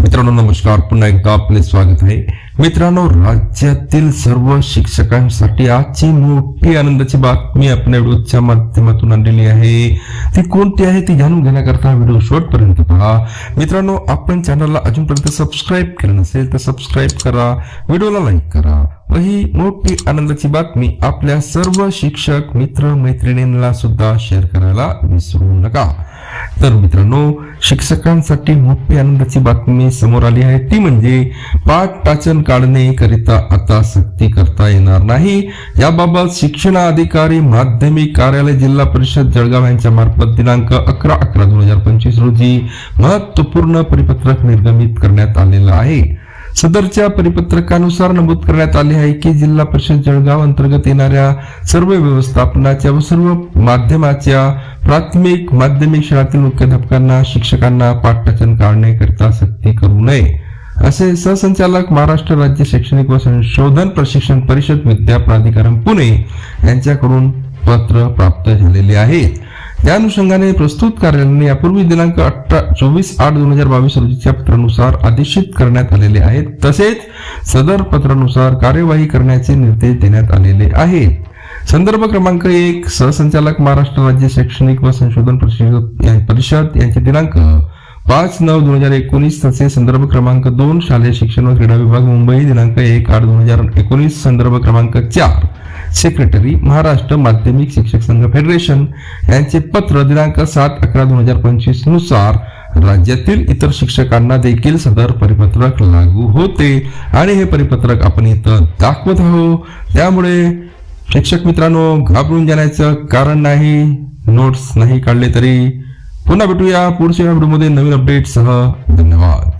मित्रांनो नमस्कार. पुन्हा एकदा आपले स्वागत आहे. मित्रांनो राज्यातील सर्व शिक्षकांसाठी आजची मोठी आनंदाची बातमी आपल्या व्हिडिओच्या माध्यमातून आणलेली आहे. ती कोणती आहे ती जाणून घेण्याकरता व्हिडिओ शेवटपर्यंत पहा. मित्रांनो आपण चॅनलला अजूनपर्यंत सबस्क्राईब केलं नसेल तर सबस्क्राईब करा व्हिडिओला लाईक करा. व ही मोठी आनंदाची बातमी आपल्या सर्व शिक्षक मित्र मैत्रिणींना सुद्धा शेअर करायला विसरू नका. तर मित्रांनो शिक्षकांसाठी मोठी आनंदाची बातमी समोर आली आहे. ती म्हणजे पाठ पाचन काढणे करिता आता सक्ती करता येणार नाही. याबाबत शिक्षण अधिकारी माध्यमिक कार्यालय जिल्हा परिषद जळगाव यांच्या मार्फत दिनांक अकरा अकरा दोन हजार पंचवीस रोजी महत्त्वपूर्ण परिपत्रक निर्गमित करण्यात आलेलं आहे. सदरच्या परिपत्रकानुसार नमूद करण्यात आले आहे की जिल्हा परिषद जळगाव अंतर्गत येणाऱ्या सर्व व्यवस्थापनाच्या व सर्व माध्यमाच्या प्राथमिक माध्यमिक शाळेतील मुख्याध्यापकांना शिक्षकांना पाठवाचन काढण्याकरिता सक्ती करू नये. असे सहसंचालक महाराष्ट्र राज्य शैक्षणिक व संशोधन प्रशिक्षण परिषद विद्या प्राधिकरण पुणे यांच्याकडून पत्र प्राप्त झालेले आहे. त्या अनुषंगाने प्रस्तुत कार्यालयाने यापूर्वी दिनांक अठरा चोवीस आठ दोन हजार बावीस रोजीच्या पत्रानुसार आदेशित करण्यात आलेले आहेत. तसेच सदर पत्रानुसार कार्यवाही करण्याचे निर्देश देण्यात आलेले आहेत. संदर्भ क्रमांक एक सहसंचालक महाराष्ट्र राज्य शैक्षणिक व संशोधन परिषद परिषद यांचे दिनांक पाच नऊ दोन हजार एकोणीस तसे संदर्भ क्रमांक दोन शालेय शिक्षण व क्रीडा विभाग मुंबई दिनांक एक आठ दोन हजार एकोणीस संदर्भ क्रमांक चार सेक्रेटरी महाराष्ट्र माध्यमिक शिक्षक संघ फेडरेशन यांचे पत्र दिनांक सात अकरा दोन हजार पंचवीसनुसार राज्यातील इतर शिक्षकांना देखील सदर परिपत्रक लागू होते. आणि हे परिपत्रक आपण इथं दाखवत आहोत. त्यामुळे शिक्षक मित्रांनो घाबरून जाण्याचं कारण नाही नोट्स नाही काढले तरी पुन्हा भेटूया पुढच्या व्हिडिओमध्ये नवीन अपडेटसह धन्यवाद.